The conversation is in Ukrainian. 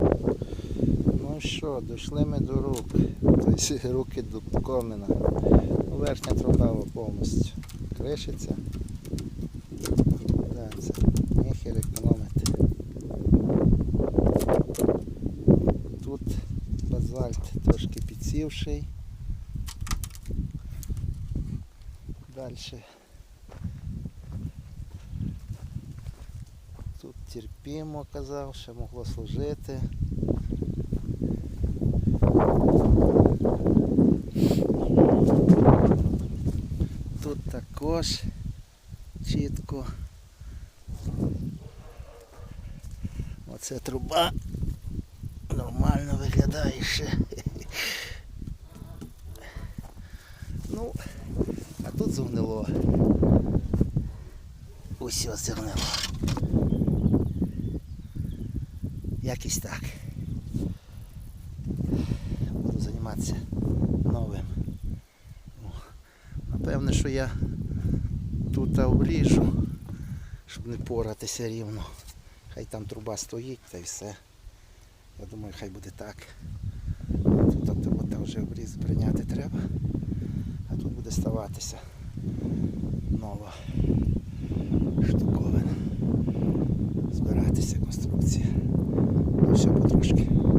Ну що, дійшли ми до рук. Тобто руки до комина. Ну, верхня труба повністю кришиться. Це ніхер економити. Тут базальт трошки підсівший. Далі. Тут терпімо, казав, ще могло служити. Тут також чітко. Оце труба нормально виглядає ще. Ну, а тут зогнило. Усьо зогнило. Якось так. Буду займатися новим. Ну, Напевне, що я тут обріжу, щоб не поратися рівно. Хай там труба стоїть та й все. Я думаю, хай буде так. Тут от вже обріз прийняти треба, а тут буде ставатися.